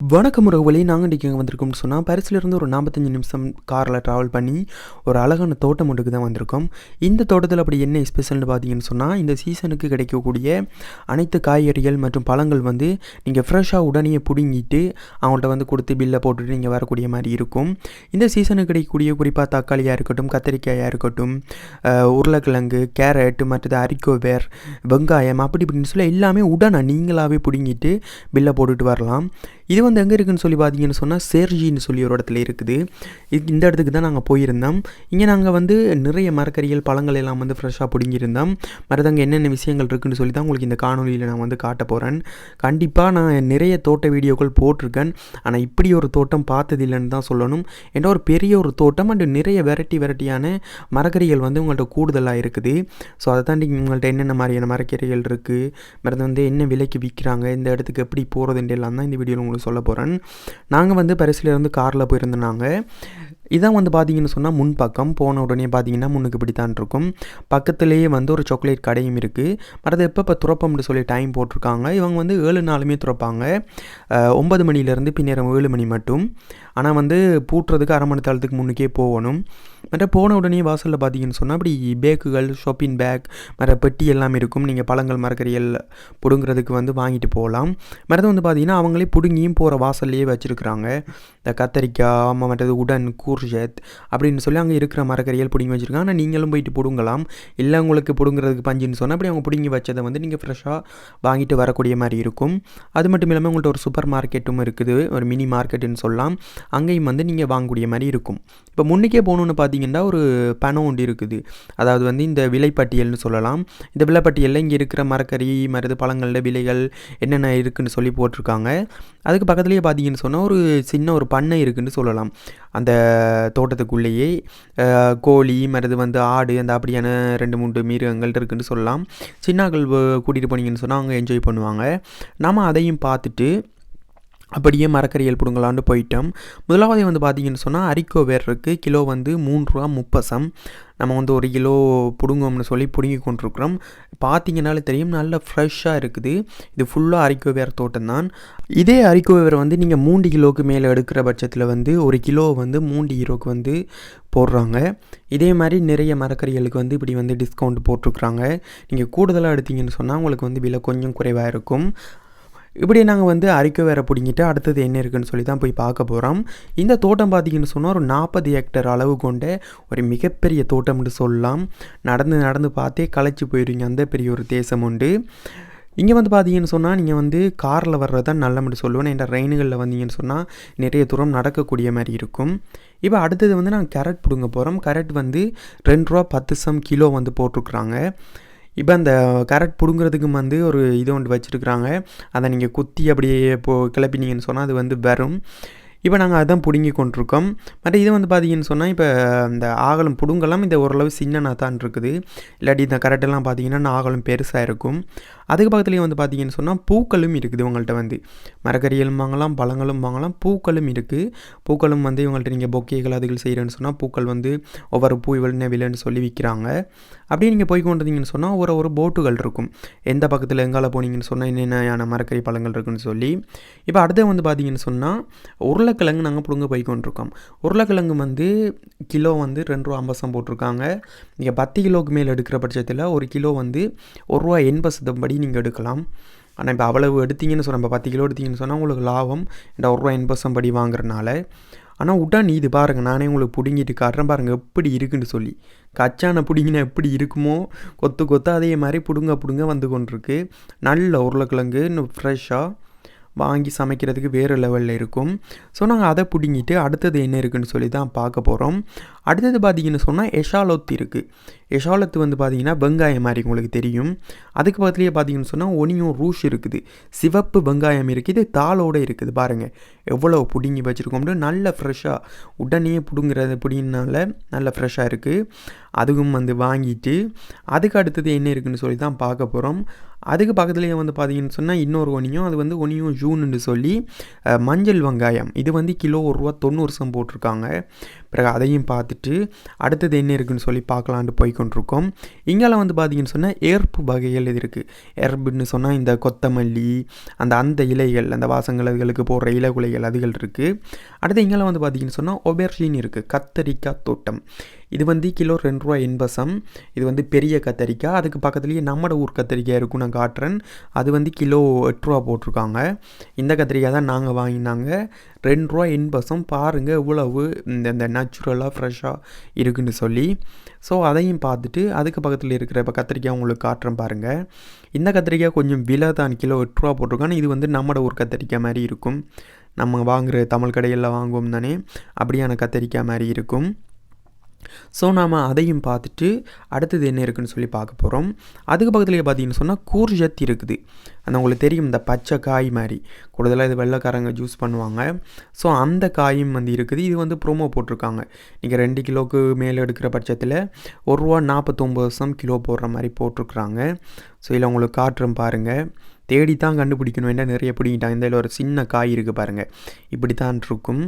வணக்கம் உறவுகளே நாங்கள் இன்றைக்கி இங்கே வந்திருக்கோம்னு சொன்னால் பரிசிலிருந்து ஒரு நாற்பத்தஞ்சு நிமிஷம் காரில் ட்ராவல் பண்ணி ஒரு அழகான தோட்டம் ஒன்றுக்கு தான் வந்திருக்கோம். இந்த தோட்டத்தில் அப்படி என்ன ஸ்பெஷல்னு பார்த்தீங்கன்னு சொன்னால் இந்த சீசனுக்கு கிடைக்கக்கூடிய அனைத்து காய்கறிகள் மற்றும் பழங்கள் வந்து நீங்கள் ஃப்ரெஷ்ஷாக உடனே பிடுங்கிட்டு அவங்கள்ட்ட வந்து கொடுத்து பில்லை போட்டுட்டு நீங்கள் வரக்கூடிய மாதிரி இருக்கும். இந்த சீசனுக்கு கிடைக்கக்கூடிய குறிப்பாக தக்காளியாக இருக்கட்டும் கத்திரிக்காயாக இருக்கட்டும் உருளைக்கிழங்கு கேரட் மற்றது அரிக்கோவேர் வெங்காயம் அப்படி இப்படின்னு சொல்ல எல்லாமே உடனே நீங்களாகவே பிடுங்கிட்டு பில்லை போட்டுட்டு வரலாம். இது வந்து எங்கே இருக்குன்னு சொல்லி பார்த்தீங்கன்னு சொன்னால் சேர்ஜின்னு சொல்லி ஒரு இடத்துல இருக்குது. இந்த இடத்துக்கு தான் நாங்கள் போயிருந்தோம். இங்கே நாங்கள் வந்து நிறைய மரக்கறிகள் பழங்கள் எல்லாம் வந்து ஃப்ரெஷ்ஷாக பிடுங்கியிருந்தோம் மரதங்க என்னென்ன விஷயங்கள் இருக்குன்னு சொல்லி தான் உங்களுக்கு இந்த காணொலியில் நான் வந்து காட்ட போகிறேன் கண்டிப்பாக நான் நிறைய தோட்ட வீடியோக்கள் போட்டிருக்கேன். ஆனால் இப்படி ஒரு தோட்டம் பார்த்ததில்லைன்னு தான் சொல்லணும். ஏன்னா ஒரு பெரிய ஒரு தோட்டம் அண்டு நிறைய வெரைட்டி வெரைட்டியான மரக்கறிகள் வந்து உங்கள்கிட்ட கூடுதலாக இருக்குது. ஸோ அதை தாண்டி உங்கள்கிட்ட என்னென்ன மாதிரியான மரக்கறிகள் இருக்குது மருந்து வந்து என்ன விலைக்கு விற்கிறாங்க? இந்த இடத்துக்கு எப்படி போகிறதுன்ற எல்லாம் தான் இந்த வீடியோவில் உங்களுக்கு சொல்ல போகிறேன் நாங்கள் வந்து பரிசிலிருந்து காரில் போயிருந்தோம் இதான் வந்து பார்த்தீங்கன்னு சொன்னால் முன்பக்கம். போன உடனே பார்த்தீங்கன்னா முன்னுக்கு இப்படித்தான் இருக்கும். பக்கத்துலேயே வந்து ஒரு சாக்லேட் கடையும் இருக்குது மற்றது எப்போ இப்போ துறப்பம்னு சொல்லி டைம் போட்டிருக்காங்க. இவங்க வந்து ஏழு நாளுமே துறப்பாங்க. ஒன்பது மணிலேருந்து பின்னேரம் ஏழு மணி மட்டும். ஆனால் வந்து பூட்டுறதுக்கு அரை மணி தாளத்துக்கு முன்னுக்கே போகணும். மற்ற போன உடனே வாசலில் பார்த்தீங்கன்னு சொன்னால் அப்படி பேக்குகள் ஷாப்பிங் பேக் மற்ற பெட்டி எல்லாம் இருக்கும். நீங்கள் பழங்கள் மரக்கறிகள் பிடுங்கிறதுக்கு வந்து வாங்கிட்டு போகலாம். மற்றது வந்து பார்த்தீங்கன்னா அவங்களே பிடுங்கியும் போகிற வாசல்லையே வச்சுருக்குறாங்க. இந்த கத்தரிக்காய் ஆமாம் மற்றது உடன் கூர்ஜத் அப்படின்னு சொல்லி அங்கே இருக்கிற மரக்கறிகள் பிடுங்கி வச்சுருக்காங்க. ஆனால் நீங்களும் போயிட்டு பிடுங்கலாம். இல்லை உங்களுக்கு பிடுங்குறதுக்கு பஞ்சுன்னு சொன்னால் அப்படி அவங்க பிடுங்கி வச்சதை வந்து நீங்கள் ஃப்ரெஷ்ஷாக வாங்கிட்டு வரக்கூடிய மாதிரி இருக்கும். அது மட்டும் இல்லாமல் உங்கள்கிட்ட ஒரு சூப்பர் மார்க்கெட்டும் இருக்குது. ஒரு மினி மார்க்கெட்டுன்னு சொல்லலாம். அங்கேயும் வந்து நீங்கள் வாங்கக்கூடிய மாதிரி இருக்கும். இப்போ முன்னுக்கே போகணுன்னு பார்த்தீங்கன்னா ஒரு பணம் ஒன்று இருக்குது. அதாவது வந்து இந்த விலைப்பட்டியல்னு சொல்லலாம். இந்த விலைப்பட்டியலில் இங்கே இருக்கிற மரக்கறி மருது பழங்களில் விலைகள் என்னென்ன இருக்குன்னு சொல்லி போட்டிருக்காங்க. அதுக்கு பக்கத்துலேயே பார்த்தீங்கன்னு சொன்னால் ஒரு சின்ன ஒரு பண்ணை இருக்குன்னு சொல்லலாம். அந்த தோட்டத்துக்குள்ளேயே கோழி மருது வந்து ஆடு அந்த அப்படியான ரெண்டு மூன்று மிருகங்கள் இருக்குதுன்னு சொல்லலாம். சின்னாக்கள் கூட்டிகிட்டு போனீங்கன்னு சொன்னால் அவங்க என்ஜாய் பண்ணுவாங்க. நம்ம அதையும் பார்த்துட்டு அப்படியே மரக்கறியல் பிடுங்கலான்னு போயிட்டோம். முதலாவது வந்து பார்த்தீங்கன்னு சொன்னால் அரிக்கோ வேர் இருக்குது கிலோ வந்து மூன்று ரூபா முப்பசம். நம்ம வந்து ஒரு கிலோ பிடுங்கோம்னு சொல்லி பிடுங்கி கொண்டிருக்கிறோம். பார்த்தீங்கனாலே தெரியும் நல்ல ஃப்ரெஷ்ஷாக இருக்குது. இது ஃபுல்லாக அரிக்கோ வேர் தோட்டம் தான். இதே அரிக்கோ வேர் வந்து நீங்கள் மூன்று கிலோவுக்கு மேலே எடுக்கிற பட்சத்தில் வந்து ஒரு கிலோ வந்து மூன்று ஹீரோக்கு வந்து போடுறாங்க. இதே மாதிரி நிறைய மரக்கறிகளுக்கு வந்து இப்படி வந்து டிஸ்கவுண்ட் போட்டிருக்குறாங்க. நீங்கள் கூடுதலாக எடுத்தீங்கன்னு சொன்னால் உங்களுக்கு வந்து விலை கொஞ்சம் குறைவாக இருக்கும். இப்படி நாங்கள் வந்து அரிக்க வேற பிடிங்கிட்டு அடுத்தது என்ன இருக்குன்னு சொல்லி தான் போய் பார்க்க போகிறோம் இந்த தோட்டம் பார்த்தீங்கன்னு சொன்னால் ஒரு நாற்பது ஹெக்டர் அளவு கொண்ட ஒரு மிகப்பெரிய தோட்டம்னு சொல்லலாம். நடந்து நடந்து பார்த்தே களைச்சி போயிடுவீங்க அந்த பெரிய ஒரு தேசம் உண்டு. இங்கே வந்து பார்த்தீங்கன்னு சொன்னால் நீங்கள் வந்து காரில் வர்றது தான் நல்ல சொல்லுவேன். என்ற ரெயினுகளில் வந்தீங்கன்னு சொன்னால் நிறைய தூரம் நடக்கக்கூடிய மாதிரி இருக்கும். இப்போ அடுத்தது வந்து நாங்கள் கேரட் பிடுங்க போகிறோம் கேரட் வந்து ரெண்டு ரூபா பத்து சம் கிலோ வந்து போட்டிருக்குறாங்க. இப்போ அந்த கரெக்ட் பிடுங்குறதுக்கும் வந்து ஒரு இது ஒன்று வச்சுருக்குறாங்க. அதை நீங்கள் குத்தி அப்படியே இப்போ கிளப்பினீங்கன்னு சொன்னால் அது வந்து வரும் இப்போ நாங்கள் அதான் பிடுங்கி கொண்டிருக்கோம். மற்ற இது வந்து பார்த்தீங்கன்னு சொன்னால் இப்போ இந்த ஆகலம் பிடுங்கலாம் இந்த ஓரளவு சின்னனாக தான் இருக்குது. இல்லாட்டி இந்த கரெக்டெல்லாம் பார்த்தீங்கன்னா ஆகலம் பெருசாக இருக்கும். அதுக்கு பக்கத்துலேயே வந்து பார்த்தீங்கன்னு சொன்னால் பூக்களும் இருக்குது உங்கள்கிட்ட வந்து. மரக்கறிகளும் வாங்கலாம் பழங்களும் வாங்கலாம் பூக்களும் இருக்குது பூக்களும் வந்து இவங்கள்ட்ட நீங்கள் பொக்கேகள் அதுகள் செய்கிறேன்னு சொன்னால் பூக்கள் வந்து ஒவ்வொரு பூ இவ்வளோ விலைன்னு சொல்லி விற்கிறாங்க அப்படியே நீங்கள் போய் கொண்டிருந்தீங்கன்னு சொன்னால் ஒரு ஒரு போட்டுகள் இருக்கும். எந்த பக்கத்தில் எங்கால போனீங்கன்னு சொன்னால் என்னென்ன மரக்கறி பழங்கள் இருக்குன்னு சொல்லி. இப்போ அடுத்து வந்து பார்த்தீங்கன்னு சொன்னால் உருளைக்கிழங்கு நாங்கள் பிடுங்க போய்க்கொண்டிருக்கோம் உருளைக்கிழங்கு வந்து கிலோ வந்து ரெண்டு ரூபா ஐம்பசம் போட்டிருக்காங்க. நீங்கள் பத்து கிலோவுக்கு மேலே எடுக்கிற பட்சத்தில் ஒரு கிலோ வந்து ஒரு ரூபா எண்பது சதம் படி நீங்கள் எடுக்கலாம். ஆனால் இப்போ அவ்வளவு எடுத்தீங்கன்னு சொன்னால் இப்போ பத்து கிலோ எடுத்தீங்கன்னு சொன்னால் உங்களுக்கு லாபம். இந்த ஒரு ரூபா எண்பது படி வாங்குறனால ஆனால் உடன் இது பாருங்கள் நானே உங்களுக்கு பிடுங்கிட்டு காட்டுறேன் பாருங்கள் எப்படி இருக்குன்னு சொல்லி. கச்சான பிடிங்கினா எப்படி இருக்குமோ கொத்து கொத்து அதே மாதிரி பிடுங்க பிடுங்க வந்து கொண்டிருக்கு. நல்ல உருளைக்கிழங்கு இன்னும் ஃப்ரெஷ்ஷாக வாங்கி சமைக்கிறதுக்கு வேறு லெவலில் இருக்கும். ஸோ நாங்கள் அதை பிடுங்கிட்டு அடுத்தது என்ன இருக்குதுன்னு சொல்லி தான் பார்க்க போகிறோம் அடுத்தது பார்த்தீங்கன்னு சொன்னால் எஷாலோத் இருக்குது. எஷாலத்து வந்து பார்த்தீங்கன்னா வெங்காயம் மாதிரி உங்களுக்கு தெரியும். அதுக்கு பக்கத்துலேயே பார்த்தீங்கன்னு சொன்னால் ஒனியும் ரூஷ் இருக்குது. சிவப்பு வெங்காயம் இருக்குது தாளோடு இருக்குது பாருங்கள் எவ்வளோ பிடுங்கி வச்சுருக்கோம்னு நல்ல ஃப்ரெஷ்ஷாக உடனே பிடுங்குறது பிடினால நல்ல ஃப்ரெஷ்ஷாக இருக்குது அதுவும் வந்து வாங்கிட்டு அதுக்கு அடுத்தது என்ன இருக்குதுன்னு சொல்லி தான் பார்க்க போகிறோம் அதுக்கு பக்கத்துலேயே வந்து பார்த்தீங்கன்னு சொன்னால் இன்னொரு ஒனியும் அது வந்து ஒனியும் ஜூன்னு சொல்லி மஞ்சள் வெங்காயம். இது வந்து கிலோ ஒரு ரூபா தொண்ணூறு சம் போட்டிருக்காங்க. பிறகு அதையும் பார்த்துட்டு அடுத்தது என்ன இருக்குதுன்னு சொல்லி பார்க்கலான்ட்டு போய்கொண்டிருக்கோம் இங்கெல்லாம் வந்து பார்த்தீங்கன்னு சொன்னால் ஏற்பு வகைகள் இது இருக்குது ஏற்புன்னு சொன்னால் இந்த கொத்தமல்லி அந்த அந்த இலைகள் அந்த வாசங்களுக்கு போடுற இலகுலைகள் அதுகள் இருக்குது அடுத்து இங்கெல்லாம் வந்து பார்த்தீங்கன்னு சொன்னால் ஒபெர்ஷின் இருக்குது கத்தரிக்காய் தோட்டம். இது வந்து கிலோ ரெண்டு ரூபா எண்பசம் இது வந்து பெரிய கத்தரிக்காய். அதுக்கு பக்கத்துலேயே நம்மட ஊர் கத்தரிக்காய் இருக்கும் நான் காட்டுறேன். அது வந்து கிலோ எட்டு ரூபா போட்டிருக்காங்க. இந்த கத்திரிக்காய் தான் நாங்கள் வாங்கினாங்க. ரெண்டு ரூபா எண்பசம் பாருங்கள் இவ்வளவு இந்த இந்த நேச்சுரலாக ஃப்ரெஷ்ஷாக இருக்குன்னு சொல்லி. ஸோ அதையும் பார்த்துட்டு அதுக்கு பக்கத்தில் இருக்கிற இப்போ கத்திரிக்காய் உங்களுக்கு காட்டுறேன் பாருங்கள் இந்த கத்திரிக்காய் கொஞ்சம் விலை தான். கிலோ எட்டு ரூபா போட்டிருக்காங்க. இது வந்து நம்மட ஊர் கத்திரிக்காய் மாதிரி இருக்கும். நம்ம வாங்குகிற தமிழ் கடையில் வாங்குவோம் தானே. அப்படியான கத்திரிக்காய் மாதிரி இருக்கும். ஸோ நாம் அதையும் பார்த்துட்டு அடுத்தது என்ன இருக்குன்னு சொல்லி பார்க்க போகிறோம் அதுக்கு பக்கத்துலேயே பார்த்தீங்கன்னு சொன்னால் கூர்ஜத் இருக்குது. அந்த உங்களுக்கு தெரியும் இந்த பச்சை காய் மாதிரி. கூடுதலாக இது வெள்ளைக்காரங்க ஜூஸ் பண்ணுவாங்க. ஸோ அந்த காயும் வந்து இருக்குது. இது வந்து ப்ரோமோ போட்டிருக்காங்க. நீங்கள் ரெண்டு கிலோவுக்கு மேலே எடுக்கிற பட்சத்தில் ஒரு ரூபா நாற்பத்தொம்பது வருஷம் கிலோ போடுற மாதிரி போட்டிருக்குறாங்க. ஸோ இதில் உங்களுக்கு காட்டுறோம் பாருங்கள் தேடி தான் கண்டுபிடிக்கணும். வேண்டாம் நிறைய பிடிக்கிட்டாங்க இந்த இதில் ஒரு சின்ன காய் இருக்குது பாருங்கள் இப்படி தான் இருக்கும்.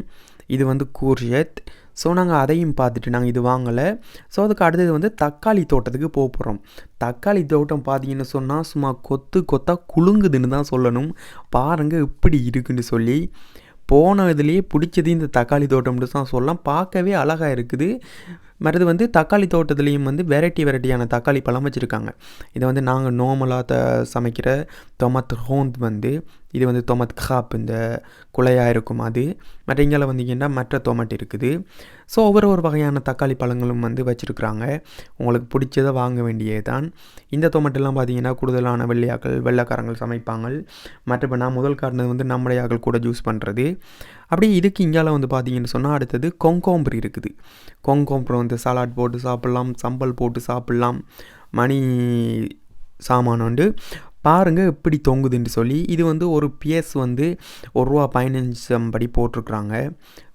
இது வந்து கூர்ஜத் ஸோ நாங்கள் அதையும் பார்த்துட்டு நாங்கள் இது வாங்கலை. ஸோ அதுக்கு அடுத்தது வந்து தக்காளி தோட்டத்துக்கு போக போகிறோம் தக்காளி தோட்டம் பார்த்தீங்கன்னு சொன்னால் சும்மா கொத்து கொத்தாக குலுங்குதுன்னு தான் சொல்லணும். பாருங்கள் இப்படி இருக்குன்னு சொல்லி. போன இதுலேயே பிடிச்சது இந்த தக்காளி தோட்டம்னு தான் சொல்லலாம். பார்க்கவே அழகாக இருக்குது. மறது வந்து தக்காளி தோட்டத்துலேயும் வந்து வெரைட்டி வெரைட்டியான தக்காளி பழம் வச்சுருக்காங்க. இதை வந்து நாங்கள் நோமலாக த சமைக்கிற தொமத் ஹோந்த் வந்து இது வந்து தொமத் காப் இந்த குலையாக இருக்கும் அது. மற்ற இங்கே வந்தீங்கன்னா மற்ற தொமட் இருக்குது. ஸோ ஒவ்வொரு ஒரு வகையான தக்காளி பழங்களும் வந்து வச்சுருக்குறாங்க. உங்களுக்கு பிடிச்சதை வாங்க வேண்டியது தான் இந்த தொமட்டெல்லாம் பார்த்தீங்கன்னா கூடுதலான வெள்ளையாக்கள் வெள்ளைக்காரங்கள் சமைப்பாங்க மற்ற நான் முதல் காட்டினது வந்து நம்முடையாக்கள் கூட ஜூஸ் பண்ணுறது அப்படியே இதுக்கு இங்கால வந்து பார்த்தீங்கன்னு சொன்னால் அடுத்தது கொங்கோம்பரி இருக்குது. கொங்கோம்பரி வந்து சலாட் போட்டு சாப்பிட்லாம் சம்பல் போட்டு சாப்பிட்லாம் மணி சாமான் உண்டு பாருங்கள் எப்படி தொங்குதுன்னு சொல்லி இது வந்து ஒரு பிஎஸ் வந்து ஒரு ரூபா பதினஞ்சு படி போட்டிருக்குறாங்க.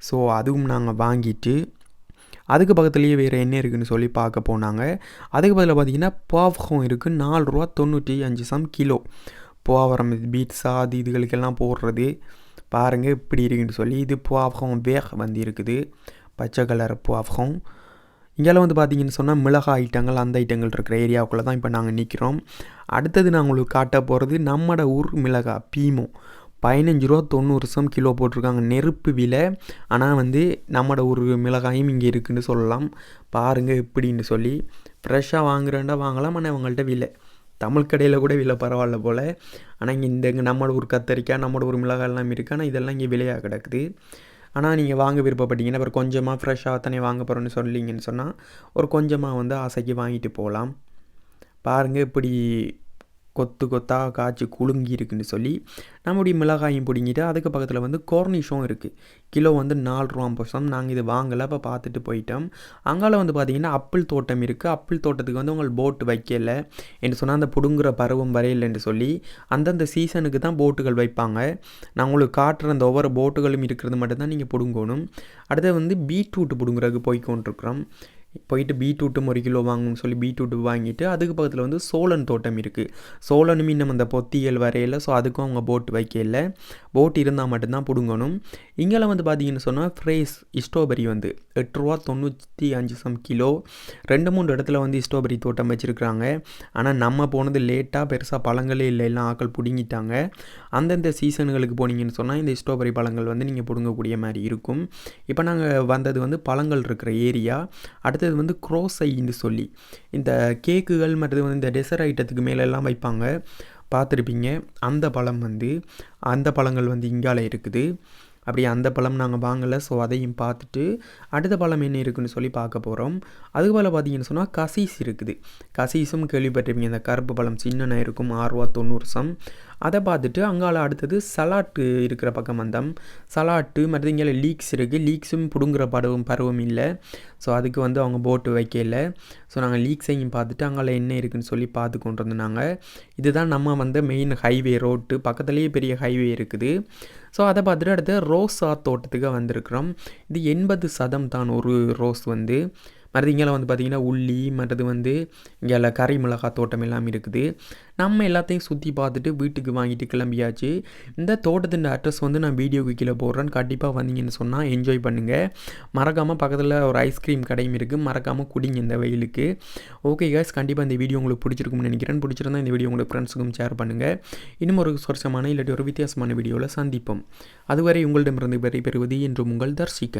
ஸோ அதுவும் நாங்கள் வாங்கிட்டு அதுக்கு பக்கத்துலேயே வேறு என்ன இருக்குதுன்னு சொல்லி பார்க்க போனாங்க. அதுக்கு பதில் பார்த்தீங்கன்னா பாவ்கம் இருக்குது நாலு ரூபா தொண்ணூற்றி அஞ்சு சம் கிலோ. போவரம் பீட்ஸா அது இதுகளுக்கெல்லாம் போடுறது. பாருங்கள் இப்படி இருக்குன்னு சொல்லி இது புவாஃபகம் வேக வந்து இருக்குது. பச்சை கலர் புவாஃபகம் இங்கெல்லாம் வந்து பார்த்தீங்கன்னு சொன்னால் மிளகாய் ஐட்டங்கள் அந்த ஐட்டங்கள் இருக்கிற ஏரியாவுக்குள்ளே தான் இப்போ நாங்கள் நிற்கிறோம். அடுத்தது நான் உங்களுக்கு காட்ட போகிறது நம்மட ஊர் மிளகாய் பீமோ. பதினஞ்சு ரூபா தொண்ணூறு சம் கிலோ போட்டிருக்காங்க நெருப்பு விலை. ஆனால் வந்து நம்மட ஒரு மிளகாயும் இங்கே இருக்குதுன்னு சொல்லலாம். பாருங்கள் எப்படின்னு சொல்லி. ஃப்ரெஷ்ஷாக வாங்குறேன்டா வாங்கலாம். ஆனால் அவங்கள்ட்ட விலை. தமிழ் கடையில் கூட விலை பரவாயில்ல போல். ஆனால் இங்கே இந்த இங்கே நம்மளோட ஒரு கத்தரிக்காய் நம்மளோட ஒரு மிளகாய் எல்லாம் இருக்குது. ஆனால் இதெல்லாம் இங்கே விலையாக கிடக்குது. ஆனால் நீங்கள் வாங்க விருப்பப்பட்டீங்கன்னா அப்புறம் கொஞ்சமாக ஃப்ரெஷ்ஷாக தானே வாங்க போகிறோன்னு சொல்லிங்கன்னு சொன்னால் ஒரு கொஞ்சமாக வந்து ஆசைக்கு வாங்கிட்டு போகலாம் பாருங்கள் இப்படி கொத்து கொத்தாக காய்ச்சி குலுங்கி இருக்குன்னு சொல்லி நம்முடைய மிளகாயும் பிடிங்கிட்டு அதுக்கு பக்கத்தில் வந்து கோர்னிஷும் இருக்குது கிலோ வந்து நாலு ரூபா பசம். நாங்கள் இது வாங்கலை அப்போ பார்த்துட்டு போயிட்டோம். அங்கால வந்து பார்த்திங்கன்னா அப்பிள் தோட்டம் இருக்குது அப்பிள் தோட்டத்துக்கு வந்து உங்கள் போட்டு வைக்கலை என்று சொன்னால் அந்த பிடுங்குற பருவம் வரையில்லைன்னு சொல்லி அந்தந்த சீசனுக்கு தான் போட்டுகள் வைப்பாங்க. நான் உங்களுக்கு காட்டுற அந்த ஒவ்வொரு போட்டுகளும் இருக்கிறது மட்டும்தான் நீங்கள் பிடுங்கணும். அடுத்து வந்து பீட்ரூட் பிடுங்குறதுக்கு போய் கொண்டிருக்கிறோம் போயிட்டு பீட்ரூட்டும் ஒரு கிலோ வாங்கணும்னு சொல்லி பீட்ரூட் வாங்கிட்டு அதுக்கு பக்கத்தில் வந்து சோழன் தோட்டம் இருக்குது சோழனும் இன்னும் அந்த பொத்தியல் வரையில் ஸோ அதுக்கும் அவங்க போட் வைக்கல. போட் இருந்தால் மட்டும்தான் பிடுங்கணும். இங்கெல்லாம் வந்து பார்த்தீங்கன்னு சொன்னால் ஃப்ரேஸ் ஸ்ட்ராபெரி வந்து எட்டு ரூபா தொண்ணூற்றி அஞ்சு சம் கிலோ. ரெண்டு மூணு இடத்துல வந்து ஸ்ட்ராபெரி தோட்டம் வச்சுருக்குறாங்க. ஆனால் நம்ம போனது லேட்டாக பெருசாக பழங்களே இல்லை எல்லாம் ஆக்கள் பிடுங்கிட்டாங்க. அந்தந்த சீசன்களுக்கு போனீங்கன்னு சொன்னால் இந்த ஸ்ட்ராபெரி பழங்கள் வந்து நீங்கள் பிடுங்கக்கூடிய மாதிரி இருக்கும். இப்போ நாங்கள் வந்தது வந்து பழங்கள் இருக்கிற ஏரியா அடுத்தது வந்து க்ரோஸ் ஐன்னு சொல்லி. இந்த கேக்குகள் மற்றது வந்து இந்த டெசர்ட் ஐட்டத்துக்கு மேலெல்லாம் வைப்பாங்க. பார்த்துருப்பீங்க. அந்த பழம் வந்து அந்த பழங்கள் வந்து இங்கால இருக்குது. அப்படி அந்த பழம் நாங்கள் வாங்கலை. ஸோ அதையும் பார்த்துட்டு அடுத்த பழம் என்ன இருக்குன்னு சொல்லி பார்க்க போகிறோம் அதுக்கு போல் பார்த்தீங்கன்னு சொன்னால் கசீஸ் இருக்குது. கசீஸும் கேள்விப்பட்டிருப்பீங்க. இந்த கருப்பு பழம் சின்னன இருக்கும் ஆறுரூவா தொண்ணூறு சம். அதை பார்த்துட்டு அங்கால அடுத்தது சலாட்டு இருக்கிற பக்கம் வந்தோம். சலாட்டு மற்றது இங்கே லீக்ஸ் இருக்குது லீக்ஸும் பிடுங்குற பருவம் பருவம் இல்லை. ஸோ அதுக்கு வந்து அவங்க போட்டு வைக்கல. ஸோ நாங்கள் லீக்ஸையும் பார்த்துட்டு அங்கால என்ன இருக்குதுன்னு சொல்லி பார்த்து கொண்டு வந்தாங்க. இதுதான் நம்ம வந்து மெயின் ஹைவே ரோட்டு பக்கத்துலேயே பெரிய ஹைவே இருக்குது. ஸோ அதை பார்த்துட்டு அடுத்து ரோஸா தோட்டத்துக்கு வந்திருக்கிறோம். இது எண்பது சதம் தான் ஒரு ரோஸ் வந்து. மற்றது இங்கே வந்து பார்த்திங்கன்னா உள்ளி மற்றது வந்து இங்கே கறி மிளகா தோட்டம் எல்லாம் இருக்குது. நம்ம எல்லாத்தையும் சுற்றி பார்த்துட்டு வீட்டுக்கு வாங்கிட்டு கிளம்பியாச்சு. இந்த தோட்டத்தின் அட்ரஸ் வந்து நான் வீடியோக்கு கீழே போடுறேன். கண்டிப்பாக வந்தீங்கன்னு சொன்னால் என்ஜாய் பண்ணுங்கள் மறக்காமல் பக்கத்தில் ஒரு ஐஸ்கிரீம் கடையும் இருக்குது மறக்காமல் குடிங்க இந்த வெயிலுக்கு. ஓகே guys கண்டிப்பாக இந்த வீடியோ உங்களுக்கு பிடிச்சிருக்கும்னு நினைக்கிறேன். பிடிச்சிருந்தா இந்த வீடியோ உங்களுக்கு ஃப்ரெண்ட்ஸுக்கும் ஷேர் பண்ணுங்கள் இன்னும் ஒரு சொர்ச்சமான இல்லாட்டி ஒரு வித்தியாசமான வீடியோவில் சந்திப்போம். அதுவரை உங்களிடமிருந்து பெறுவது என்றும் உங்கள் தர்சிக்க